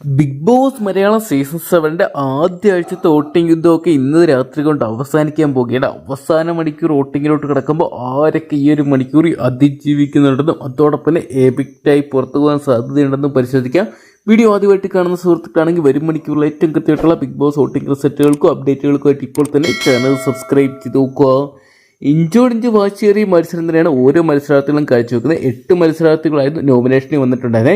Big boss Malayalam season സെവന്റെ ആദ്യ ആഴ്ചത്തെ വോട്ടിംഗ് യുദ്ധമൊക്കെ ഇന്ന് രാത്രി കൊണ്ട് അവസാനിക്കാൻ പോകുകയാണ് അവസാന മണിക്കൂർ വോട്ടിങ്ങിലോട്ട് കിടക്കുമ്പോൾ ആരൊക്കെ ഈ ഒരു മണിക്കൂർ അതിജീവിക്കുന്നുണ്ടെന്നും അതോടൊപ്പം എബിക്റ്റായി പുറത്തു പോകാൻ സാധ്യതയുണ്ടെന്നും പരിശോധിക്കാം. വീഡിയോ ആദ്യമായിട്ട് കാണുന്ന സുഹൃത്തുക്കളാണെങ്കിൽ വരും മണിക്കൂറിൽ ഏറ്റവും കൃത്യമായിട്ടുള്ള ബിഗ് ബോസ് വോട്ടിംഗ് റിസൾട്ടുകൾക്കും അപ്ഡേറ്റുകൾക്കും ആയിട്ട് ഇപ്പോൾ തന്നെ ചാനൽ സബ്സ്ക്രൈബ് ചെയ്ത് നോക്കുക. ഇഞ്ചോടിഞ്ച് വാശിയേറിയ മത്സരം തന്നെയാണ് ഓരോ മത്സരാർത്ഥികളും കാഴ്ചവെക്കുന്നത് എട്ട് മത്സരാർത്ഥികളായിരുന്നു നോമിനേഷനിൽ വന്നിട്ടുണ്ടായിരുന്നേ.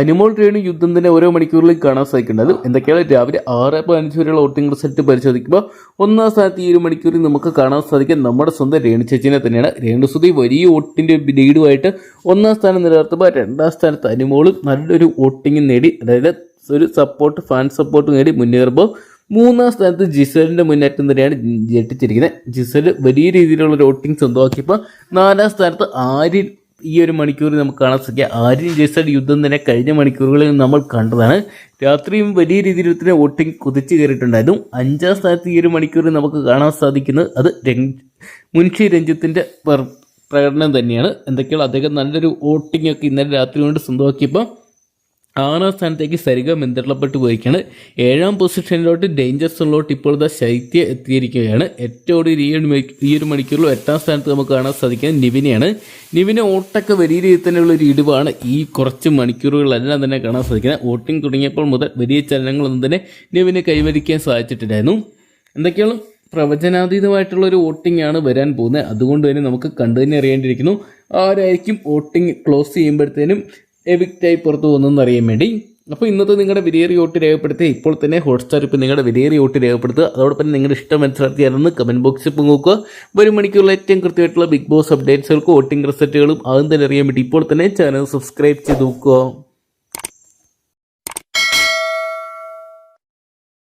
അനുമോൾ ട്രെയിൻ യുദ്ധം തന്നെ ഓരോ മണിക്കൂറിലും കാണാൻ സാധിക്കുന്നത് എന്തൊക്കെയാണ്? രാവിലെ ആറ് പതിനഞ്ച് വരെയുള്ള വോട്ടിംഗ് റിസൾട്ട് പരിശോധിക്കുമ്പോൾ ഒന്നാം സ്ഥാനത്ത് ഈ ഒരു മണിക്കൂറിൽ നമുക്ക് കാണാൻ സാധിക്കും. നമ്മുടെ സ്വന്തം രേണു ചേച്ചിനെ തന്നെയാണ്. രേണു സുതി വലിയ വോട്ടിന്റെ ലീഡുമായിട്ട് ഒന്നാം സ്ഥാനം നിലനിർത്തുമ്പോൾ രണ്ടാം സ്ഥാനത്ത് അനുമോളും നല്ലൊരു വോട്ടിംഗ് നേടി അതായത് ഒരു സപ്പോർട്ട് ഫാൻ സപ്പോർട്ട് നേടി മുന്നേറുമ്പോൾ മൂന്നാം സ്ഥാനത്ത് ജിസലിന്റെ മുന്നേറ്റം തന്നെയാണ് ഞെട്ടിച്ചിരിക്കുന്നത്. ജിസൽ വലിയ രീതിയിലുള്ള റോട്ടിങ് സ്വന്തമാക്കിയപ്പോൾ നാലാം സ്ഥാനത്ത് ആര്യൻ ഈ ഒരു മണിക്കൂറിൽ നമുക്ക് കാണാൻ സാധിക്കുക. ആര്യൻ ജിസൽ യുദ്ധം തന്നെ കഴിഞ്ഞ മണിക്കൂറുകളിൽ നമ്മൾ കണ്ടതാണ്. രാത്രിയും വലിയ രീതിയിൽ തന്നെ വോട്ടിംഗ് കുതിച്ചു കയറിയിട്ടുണ്ടായിരുന്നു അഞ്ചാം സ്ഥാനത്ത് ഈ ഒരു മണിക്കൂറിൽ നമുക്ക് കാണാൻ സാധിക്കുന്നത് അത് മുൻഷി രഞ്ജിത്തിന്റെ പ്രകടനം തന്നെയാണ്. എന്തൊക്കെയാണ് അദ്ദേഹം നല്ലൊരു വോട്ടിംഗ് ഒക്കെ ഇന്നലെ രാത്രി കൊണ്ട് സ്വന്തമാക്കിയപ്പോൾ ആറാം സ്ഥാനത്തേക്ക് സരിക ബന്ധപ്പെട്ട് പോയിരിക്കുകയാണ്. ഏഴാം പൊസിഷനിലോട്ട് ഡേഞ്ചർ സോണിലോട്ട് ഇപ്പോൾ ഇതാ ശൈത്യ എത്തിയിരിക്കുകയാണ്. ഏറ്റവും ഈ ഒരു ഈ ഒരു മണിക്കൂറിൽ എട്ടാം സ്ഥാനത്ത് നമുക്ക് കാണാൻ സാധിക്കുന്നത് നിവിനെയാണ്. നിവിനെ ഓട്ടൊക്കെ വലിയ രീതിയിൽ തന്നെയുള്ള ഒരു ഇടിവാണ് ഈ കുറച്ച് മണിക്കൂറുകളെല്ലാം തന്നെ കാണാൻ സാധിക്കുന്നത്. വോട്ടിംഗ് തുടങ്ങിയപ്പോൾ മുതൽ വലിയ ചലനങ്ങളൊന്നും തന്നെ നിവിനെ കൈവരിക്കാൻ സാധിച്ചിട്ടില്ലായിരുന്നു. എന്തൊക്കെയാണ്? പ്രവചനാതീതമായിട്ടുള്ള ഒരു വോട്ടിംഗ് ആണ് വരാൻ പോകുന്നത്. അതുകൊണ്ട് തന്നെ നമുക്ക് കണ്ടു തന്നെ അറിയേണ്ടിയിരിക്കുന്നു. ആരായിരിക്കും വോട്ടിംഗ് ക്ലോസ് ചെയ്യുമ്പോഴത്തേനും എവിക്റ്റായി പുറത്തു പോകുന്നതെന്ന് അറിയാൻ വേണ്ടി. അപ്പോൾ ഇന്നത്തെ നിങ്ങളുടെ വിലയേറി വോട്ട് രേഖപ്പെടുത്തുക ഇപ്പോൾ തന്നെ ഹോട്ട്സ്റ്റാർ ഇപ്പോൾ നിങ്ങളുടെ വിലയേറി വോട്ട് രേഖപ്പെടുത്തുക. അതോടൊപ്പം നിങ്ങളുടെ ഇഷ്ടം മത്സരാർത്ഥിയാണെന്ന് കമന്റ് ബോക്സിൽ പങ്കുവെക്കുക ഒരു മണിക്കുള്ള ഏറ്റവും കൃത്യമായിട്ടുള്ള ബിഗ് ബോസ് അപ്ഡേറ്റ്സുകൾക്കും വോട്ടിംഗ് റിസൾട്ടുകളും അതും തന്നെ അറിയാൻ വേണ്ടി ഇപ്പോൾ തന്നെ ചാനൽ സബ്സ്ക്രൈബ് ചെയ്ത് നോക്കുക.